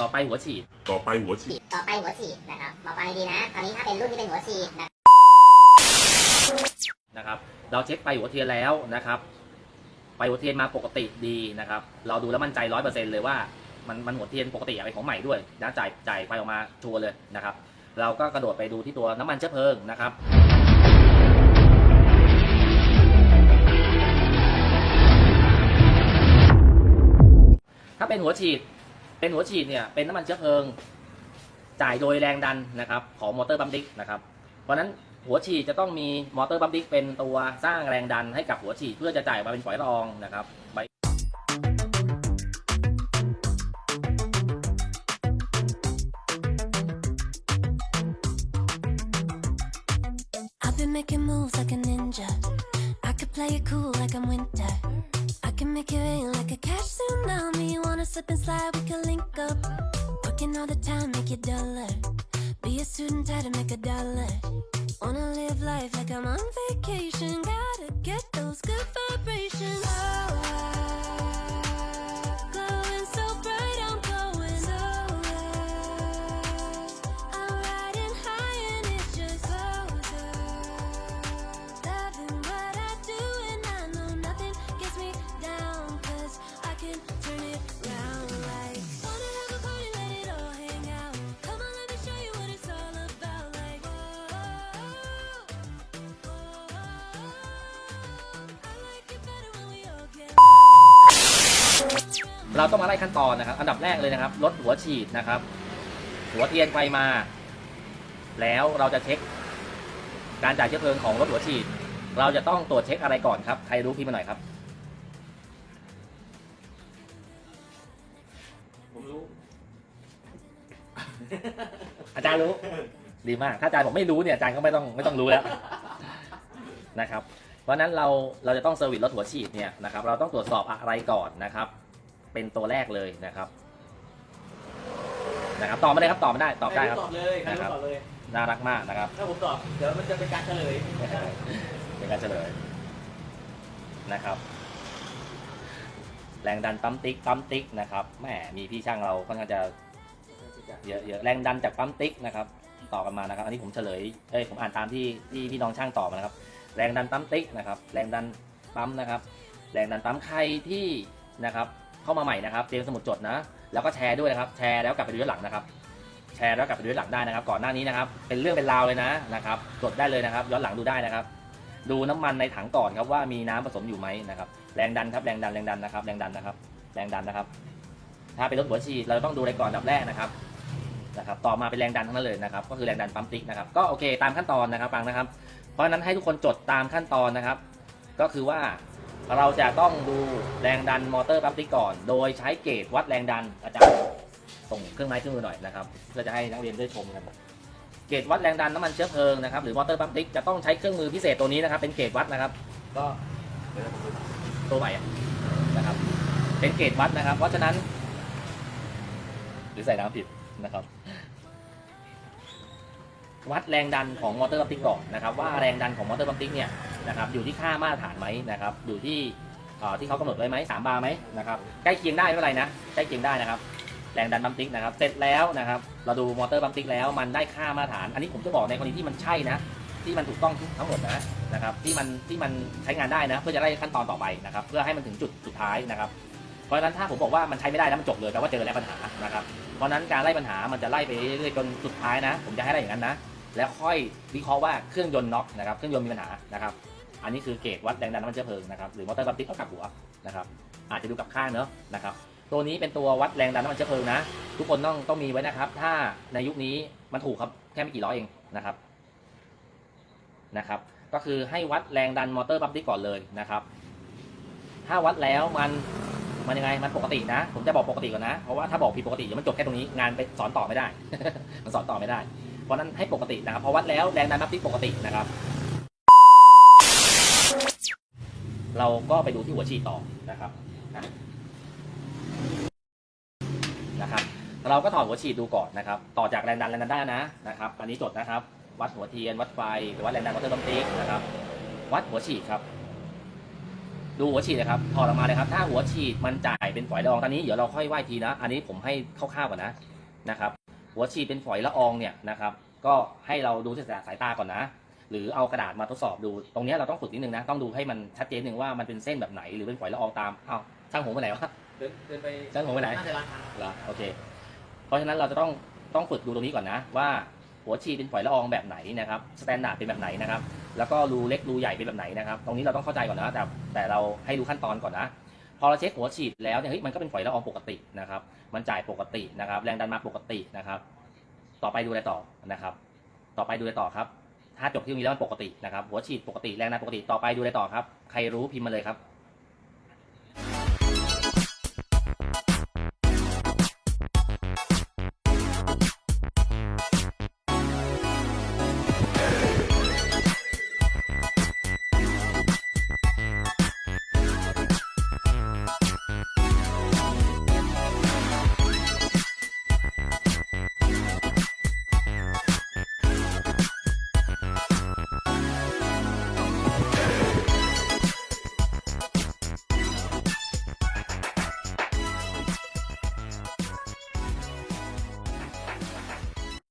ต่อไปหัวฉีด ต่อไปหัวฉีด ต่อไปหัวฉีดนะครับมาฟังดีๆนะคราวนี้ถ้าเป็นรุ่นที่เป็นหัวฉีดนะนะครับ เราเช็คไปหัวเทียนแล้วนะครับ ไปหัวเทียนมาปกติดีนะครับ เราดูแล้วมั่นใจร้อยเปอร์เซ็นเลยว่ามันมันหัวเทียนปกติอะเป็นของใหม่ด้วยนะจ่ายจ่ายไฟออกมาชัวร์เลยนะครับ เราก็กระโดดไปดูที่ตัวน้ำมันเชื้อเพลิงนะครับถ้าเป็นหัวฉีด เป็นหัวฉีดเนี่ยเป็นน้ำมันเชื้อเพลิง จ่ายโดยแรงดันนะครับของมอเตอร์ปั๊มติ๊กนะครับ เพราะนั้นหัวฉีดจะต้องมีมอเตอร์ปั๊มติ๊กเป็นตัวสร้างแรงดันให้กับหัวฉีดเพื่อจะจ่ายออกมาเป็นฝอยละอองนะครับใบ I've been making moves like a ninja. I could play it cool like I'm winter. I can make it rain like a cash tsunami. Wanna slip and slide, we can link up. Working all the time, make it duller. Be a student, try to make a dollar. Wanna live life like I'm on vacation. Gotta get those good vibrations. Oh, เราต้องมาไล่ขั้นตอนนะครับ อันดับแรกเลยนะครับลดหัวฉีดนะครับ หัวเทียนไฟมา แล้วเราจะเช็ค การจ่ายเชื้อเพลิงของรถหัวฉีด เราจะต้องตรวจเช็คอะไรก่อนครับ ใครรู้พิมพ์มาหน่อยครับ ผมรู้ อาจารย์รู้ ดีมาก ถ้าอาจารย์ผมไม่รู้เนี่ยอาจารย์ก็ไม่ต้องไม่ต้องรู้แล้วนะครับ เพราะฉะนั้นเราเราจะต้องเซอร์วิสรถหัวฉีดเนี่ยนะครับ เราต้องตรวจสอบอะไรก่อนนะครับ เป็นตัวแรกเลยนะครับนะครับตอบมาเลยครับตอบมาได้ตอบได้ครับ ตอบเลยใครนะครับรู้ตอบเลย น่ารักมากนะครับถ้าผมตอบเดี๋ยวมันจะเป็นการเฉลยเป็นการเฉลยนะครับ แรงดันปั๊มติ๊กปั๊มติ๊กนะครับแหมมีพี่ช่างเราค่อนข้างจะเยอะเยอะแรงดันจากปั๊มติ๊กนะครับต่อกันมานะครับ อันนี้ผมเฉลยเอ้ยผมอ่านตามที่ที่พี่น้องช่างตอบมานะครับ แรงดันปั๊มติ๊กนะครับ แรงดันปั๊มนะครับ แรงดันปั๊มใครที่นะครับ เข้ามาใหม่นะครับเตรียมสมุดจดนะ แล้วก็แชร์ด้วยนะครับ แชร์แล้วกลับไปดูย้อนหลังนะครับ แชร์แล้วกลับไปดูย้อนหลังได้นะครับ ก่อนหน้านี้นะครับ เป็นเรื่องเป็นราวเลยนะนะครับ จดได้เลยนะครับ ย้อนหลังดูได้นะครับ ดูน้ำมันในถังก่อนครับว่ามีน้ำผสมอยู่ไหมนะครับ แรงดันครับ แรงดัน แรงดันนะครับ แรงดันนะครับ แรงดันนะครับ ถ้าเป็นรถหัวฉีดเราต้องดูอะไรก่อนดับแรกนะครับ นะครับ ต่อมาเป็นแรงดันทั้งนั้นเลยนะครับ ก็คือแรงดันปั๊มติ๊กนะครับ ก็โอเคตามขั้นตอนนะครับฟังนะครับ เพราะฉะนั้นให้ทุกคนจดตามขั้นตอนนะครับ ก็คือว่า เราจะต้องดูแรงดันมอเตอร์ปั๊มติ๊กก่อน โดยใช้เกจวัดแรงดันอาจารย์ส่งเครื่องไม้เครื่องมือหน่อยนะครับเพื่อจะให้นักเรียนได้ชมกันเกจวัดแรงดันน้ำมันเชื้อเพลิงนะครับหรือมอเตอร์ปั๊มติ๊กจะต้องใช้เครื่องมือพิเศษตัวนี้นะครับ เป็นเกจวัดนะครับ ก็ตัวใหม่นะครับ เป็นเกจวัดนะครับ เพราะฉะนั้น หรือใส่น้ำผิดนะครับ วัดแรงดันของมอเตอร์ปั๊มติ๊กก่อนนะครับ ว่าแรงดันของมอเตอร์ปั๊มติ๊กเนี่ย นะครับอยู่ที่ค่ามาตรฐานไหมนะครับอยู่ที่ที่เขากำหนดไว้ไหมสามบาร์ไหมนะครับใกล้เคียงได้ไม่เป็นไรนะใกล้เคียงได้นะครับแรงดันปั๊มติ๊กนะครับเสร็จแล้วนะครับเราดูมอเตอร์ปั๊มติ๊กแล้วมันได้ค่ามาตรฐาน อันนี้ผมจะบอกในกรณีที่มันใช่นะที่มันถูกต้องทั้งหมดนะนะครับที่มันที่มันใช้งานได้นะ เพื่อจะได้ขั้นตอนต่อไปนะครับเพื่อให้มันถึงจุดสุดท้ายนะครับเพราะฉะนั้นถ้าผมบอกว่ามันใช้ไม่ได้แล้วมันจบเลยแปลว่าเจอแล้วปัญหานะครับเพราะฉะนั้นการไล่ปัญหามันจะไล่ไปเรื่อยๆจนสุดท้ายนะ ผมจะให้ได้อย่างนั้นนะ แล้วค่อยวิเคราะห์ว่าเครื่องยนต์น็อกนะครับเครื่องยนต์มีปัญหานะครับ อันนี้คือเกจวัดแรงดันน้ำมันเชื้อเพลิงนะครับหรือมอเตอร์ปั๊มติ๊กก็กลับหัวนะครับอาจจะดูกับข้างเนอะนะครับตัวนี้เป็นตัววัดแรงดันน้ำมันเชื้อเพลิงนะ ทุกคนต้องต้องมีไว้นะครับ ถ้าในยุคนี้มันถูกครับแค่ไม่กี่ร้อยเองนะครับนะครับ ก็คือให้วัดแรงดันมอเตอร์ปั๊มติ๊กก่อนเลยนะครับ ถ้าวัดแล้วมันมันยังไงมันปกตินะ ผมจะบอกปกติก่อนนะ เพราะว่าถ้าบอกผิดปกติเดี๋ยวมันจบแค่ตรงนี้งานไปสอนต่อไม่ได้ มันสอนต่อไม่ได้ เพราะนั้นให้ปกตินะครับพอวัดแล้วแรงดันปั๊มติกปกตินะครับ เราก็ไปดูที่หัวฉีดต่อนะครับนะครับ เราก็ถอดหัวฉีดดูก่อนนะครับ ต่อจากแรงดันแรงดันได้นะนะครับ อันนี้จดนะครับ วัดหัวเทียน วัดไฟหรือวัดแรงดันมอเตอร์ปั๊มติ๊กนะครับ วัดหัวฉีดครับ ดูหัวฉีดเลยครับ ถอดออกมาเลยครับ ถ้าหัวฉีดมันจ่ายเป็นฝอยละอองตอนนี้เดี๋ยวเราค่อยว่าอีกทีนะ อันนี้ผมให้คร่าวๆก่อนนะนะครับ หัวฉีดเป็นฝอยละอองเนี่ยนะครับ ก็ให้เราดูที่สายตาก่อนนะ หรือเอากระดาษมาทดสอบดู ตรงเนี้ยเราต้องฝึกนิดนึงนะ ต้องดูให้มันชัดเจนหนึ่งว่ามันเป็นเส้นแบบไหน หรือเป็นฝอยละอองตาม เอ้าช่างผมไปไหนวะ เดินเดินไปช่างผมไปไหนน่าจะร้านค้าเหรอโอเค เพราะฉะนั้นเราจะต้องต้องฝึกดูตรงนี้ก่อนนะว่าหัวฉีดเป็นฝอยละอองแบบไหนนะครับสแตนดาร์ดเป็นแบบไหนนะครับ แล้วก็รูเล็กรูใหญ่เป็นแบบไหนนะครับ ตรงนี้เราต้องเข้าใจก่อนนะแต่แต่เราให้ดูขั้นตอนก่อนนะ พอเราเช็คหัวฉีดแล้วเนี่ยเฮ้ยมันก็เป็นฝอยละอองปกตินะครับ มันจ่ายปกตินะครับ แรงดันมาปกตินะครับ ต่อไปดูอะไรต่อนะครับ ต่อไปดูอะไรต่อครับ ถ้าจบที่ตรงนี้แล้วมันปกตินะครับหัวฉีดปกติแรงดันปกติต่อไปดูอะไรต่อครับ ใครรู้พิมพ์มาเลยครับ